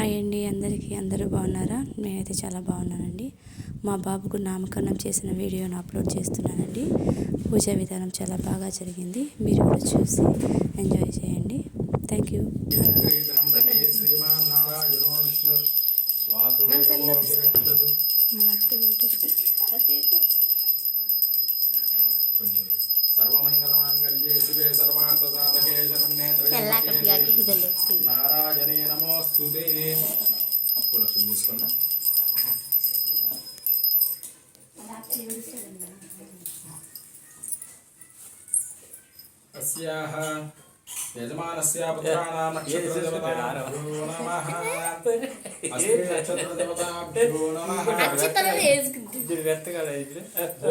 Hi అండి అందరికీ అందరూ బాగున్నారా? నేనైతే చాలా బాగున్నానండి మా బాబుకు నామకరణం చేసిన వీడియోను అప్లోడ్ చేస్తున్నానండి. పూజా విధానం చాలా బాగా జరిగింది. మీరు కూడా చూసి ఎంజాయ్ చేయండి. థ్యాంక్ యూ సభ్యానికి హృదయలక్ష్మి నారాయణే నమోస్తుతే అస్యాహ. యజమానస్య పుత్రాణాం నక్షత్రదేవతాభ్యో నమః. అస్యే నక్షత్రదేవతాభ్యో నమః.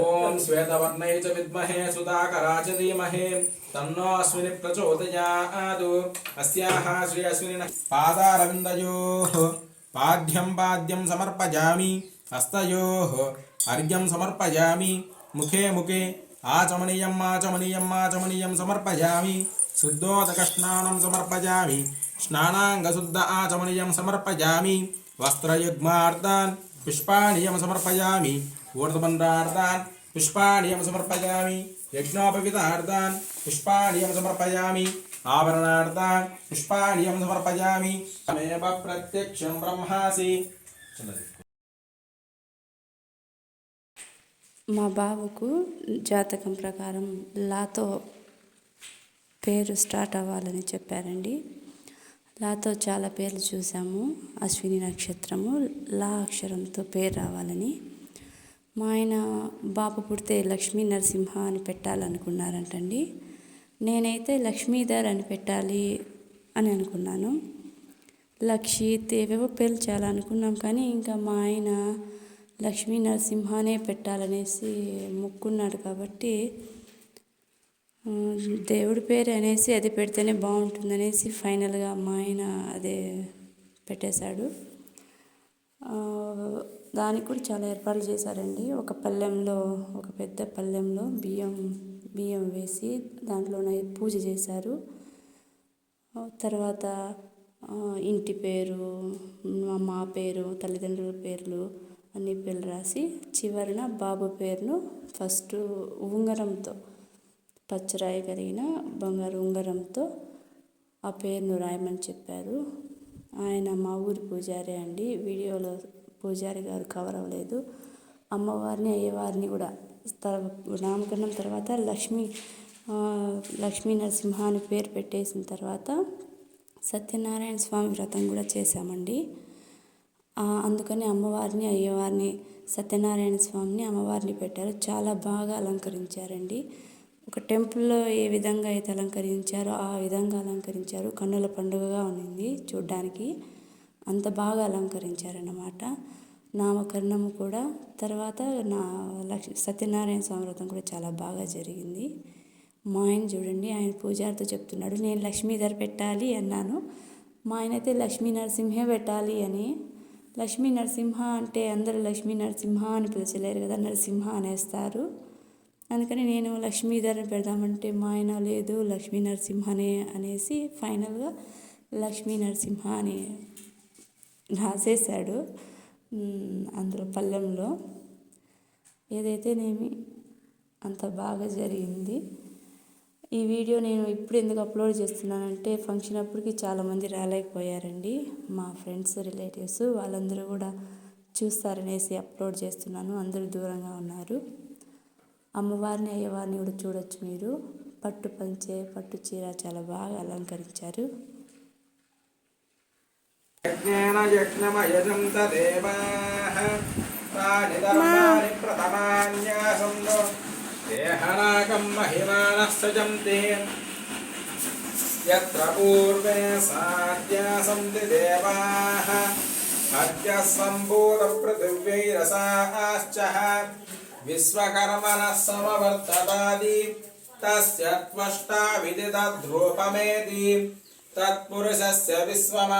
ఓం శ్వేతవర్ణై చ విద్మహే సుధాకరాచ ధీమహే. తన్నో అశ్విని ప్రచోదయాదు అస్యాః శ్రీ అశ్విని పాదారవిందయోః. పాద్యం పాద్యం సమర్పయామి హస్తయోః. అర్ఘ్యం సమర్పయామి ముఖే ముఖే. ఆచమనీయం ఆచమనీయం ఆచమనీయం సమర్పయామి శుద్ధోదకస్నానం సమర్పయామి స్నానాంగశుద్ధ ఆచమనీయం సమర్పయామి వస్త్రయుగ్మార్థాన్ పుష్పాణియం సమర్పయామి ఊర్ధమండార్థాన్ పుష్పాణియం సమర్పయామి యజ్ఞోపవితార్థాన్ పుష్పాణియం సమర్పయామి ఆభరణార్థాన్ పుష్పాణియం సమర్పయామి తమేవ ప్రత్యక్షం బ్రహ్మాసి మా బాబుకు జాతకం ప్రకారం లాతో పేరు స్టార్ట్ అవ్వాలని చెప్పారండి. లాతో చాలా పేర్లు చూసాము. అశ్విని నక్షత్రము లా అక్షరంతో పేరు రావాలని. మా ఆయన బాబు పుడితే లక్ష్మీ నరసింహ అని పెట్టాలనుకున్నారంటండి. నేనైతే లక్ష్మీధర్ అని పెట్టాలి అని అనుకున్నాను. లక్షిత్ ఏవేవో పేర్లు చాలా అనుకున్నాం కానీ ఇంకా మా ఆయన లక్ష్మీ నరసింహనే పెట్టాలనేసి మొక్కున్నాడు కాబట్టి దేవుడి పేరు అనేసి అది పెడితేనే బాగుంటుందనేసి ఫైనల్గా మా ఆయన అదే పెట్టేశాడు. దానికి కూడా చాలా ఏర్పాట్లు చేశారండి. ఒక పళ్ళెంలో ఒక పెద్ద పళ్ళెంలో బియ్యం బియ్యం వేసి దాంట్లోనే పూజ చేశారు. తర్వాత ఇంటి పేరు మా మా పేరు తల్లిదండ్రుల పేర్లు అన్ని పేర్లు రాసి చివరన బాబు పేరును ఫస్ట్ ఉంగరంతో పచ్చరాయి కలిగిన బంగారు ఉంగరంతో ఆ పేరును రాయమని చెప్పారు. ఆయన మా ఊరి పూజారి అండి. వీడియోలో పూజారి గారు కవర్ అవ్వలేదు. అమ్మవారిని అయ్యవారిని కూడా నామకరణం తర్వాత లక్ష్మీ లక్ష్మీ నరసింహ అని పేరు పెట్టేసిన తర్వాత సత్యనారాయణ స్వామి వ్రతం కూడా చేశామండి. అందుకని అమ్మవారిని అయ్యవారిని సత్యనారాయణ స్వామిని అమ్మవారిని పెట్టారు. చాలా బాగా అలంకరించారండి. ఒక టెంపుల్లో ఏ విధంగా అయితే అలంకరించారో ఆ విధంగా అలంకరించారు. కన్నుల పండుగగా ఉన్నింది చూడ్డానికి. అంత బాగా అలంకరించారన్నమాట. నామకరణము కూడా. తర్వాత నా లక్ష్మి సత్యనారాయణ స్వామి వ్రతం కూడా చాలా బాగా జరిగింది. మా ఆయన చూడండి ఆయన పూజారితో చెప్తున్నాడు నేను లక్ష్మీధర్ పెట్టాలి అన్నాను. మా ఆయన అయితే లక్ష్మీ నరసింహే పెట్టాలి అని. లక్ష్మీ నరసింహ అంటే అందరూ లక్ష్మీ నరసింహ అని పిలిచలేరు కదా నరసింహ అనేస్తారు. అందుకని నేను లక్ష్మీధర్ పెడదామంటే మా ఆయన లేదు లక్ష్మీ నరసింహనే అనేసి ఫైనల్గా లక్ష్మీ నరసింహ అని రాసేసాడు ఉమ్, అందులో ఏదైతే ఏదైతేనేమి అంత బాగా జరిగింది. ఈ వీడియో నేను ఇప్పుడు ఎందుకు అప్లోడ్ చేస్తున్నానంటే ఫంక్షన్ అప్పటికి చాలామంది రాలేకపోయారండి. మా ఫ్రెండ్స్ రిలేటివ్స్ వాళ్ళందరూ కూడా చూస్తారనేసి అప్లోడ్ చేస్తున్నాను. అందరూ దూరంగా ఉన్నారు. అమ్మవారిని అయ్యవారిని కూడా చూడొచ్చు మీరు. పట్టు పంచే పట్టు చీర చాలా బాగా అలంకరించారు. యజ్ఞమయజంత దేహనాకం మహిమానః సజంతే యత్ర పూర్వే సాధ్యాసంతి దేవాః. అద్య సంభూత పృథివ్యైరసాశ్చ విశ్వకర్మణ సమవర్తతాది తస్య త్వష్టా విదితద్రూపమేది తత్పురుషస్య విశ్వమా